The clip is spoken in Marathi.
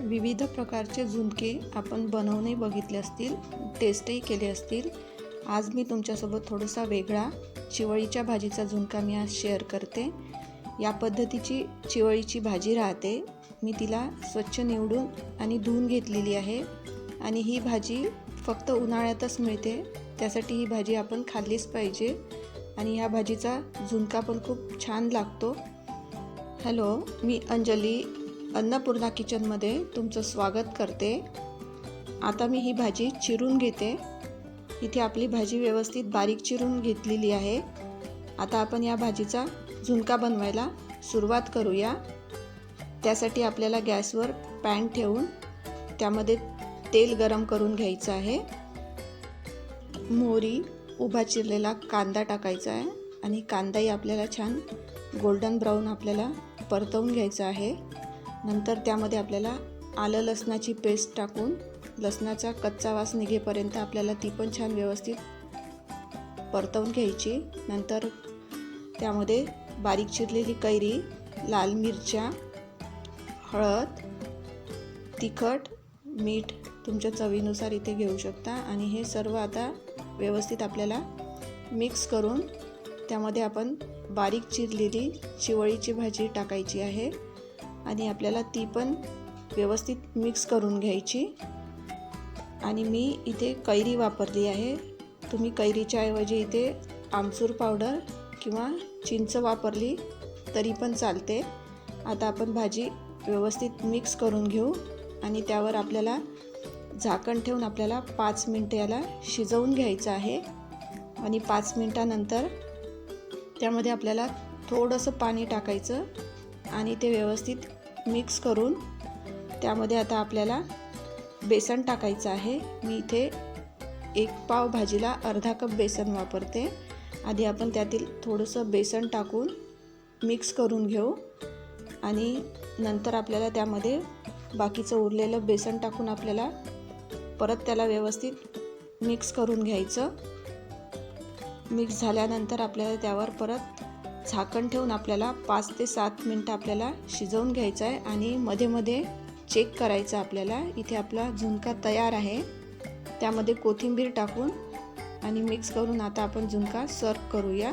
विविध प्रकारचे झुणके आपण बनवणे बघितले असतील टेस्टही केले असतील. आज मी तुमच्यासोबत थोडासा वेगळा चिवळीच्या भाजीचा झुणका मी आज शेअर करते. या पद्धतीची चिवळीची भाजी राहते. मी तिला स्वच्छ निवडून आणि धुवून घेतलेली आहे आणि ही भाजी फक्त उन्हाळ्यातच मिळते. त्यासाठी ही भाजी आपण खाल्लीच पाहिजे. आणि ह्या भाजीचा झुणका पण खूप छान लागतो. हॅलो मी अंजली अन्नपूर्णा किचनमध्ये तुमचं स्वागत करते. आता मी ही भाजी चिरून घेते. इथे आपली भाजी व्यवस्थित बारीक चिरून घेतलेली आहे. आता आपण या भाजीचा झुणका बनवायला सुरुवात करूया. त्यासाठी आपल्याला गॅसवर पॅन ठेवून त्यामध्ये तेल गरम करून घ्यायचं आहे. मोहरी उभा चिरलेला कांदा टाकायचा आहे आणि कांदाही आपल्याला छान गोल्डन ब्राऊन आपल्याला परतवून घ्यायचा आहे. नंतर त्यामध्ये आपल्याला आलं लसणाची पेस्ट टाकून लसणाचा कच्चा वास निघेपर्यंत आपल्याला ती पण छान व्यवस्थित परतवून घ्यायची. नंतर त्यामध्ये बारीक चिरलेली कैरी लाल मिरच्या हळद तिखट मीठ तुमच्या चवीनुसार इथे घेऊ शकता. आणि हे सर्व आता व्यवस्थित आपल्याला मिक्स करून त्यामध्ये आपण बारीक चिरलेली चिवळीची भाजी टाकायची आहे आणि आपल्याला ती पण व्यवस्थित मिक्स करून घ्यायची. आणि मी इथे कैरी वापरली आहे. तुम्ही कैरीच्या ऐवजी इथे आमचूर पावडर किंवा चिंच वापरली तरी पण चालते. आता आपण भाजी व्यवस्थित मिक्स करून घेऊ आणि त्यावर आपल्याला झाकण ठेवून आपल्याला पाच मिनटं याला शिजवून घ्यायचं आहे. आणि पाच मिनटानंतर त्यामध्ये आपल्याला थोडंसं पाणी टाकायचं आणि ते व्यवस्थित मिक्स करून त्यामध्ये आता आपल्याला बेसन टाकायचं आहे. मी इथे एक पाव भाजीला अर्धा कप बेसन वापरते. आधी आपण त्यातील थोडंसं बेसन टाकून मिक्स करून घेऊ. आणि नंतर आपल्याला त्यामध्ये बाकीचं उरलेलं बेसन टाकून आपल्याला परत त्याला व्यवस्थित मिक्स करून घ्यायचं. मिक्स झाल्यानंतर आपल्याला त्यावर परत झाकण ठेवून आपल्याला पाच ते सात मिनटं आपल्याला शिजवून घ्यायचं आहे आणि मध्ये मध्ये चेक करायचं आपल्याला. इथे आपला झुणका तयार आहे. त्यामध्ये कोथिंबीर टाकून आणि मिक्स करून आता आपण झुणका सर्व करूया.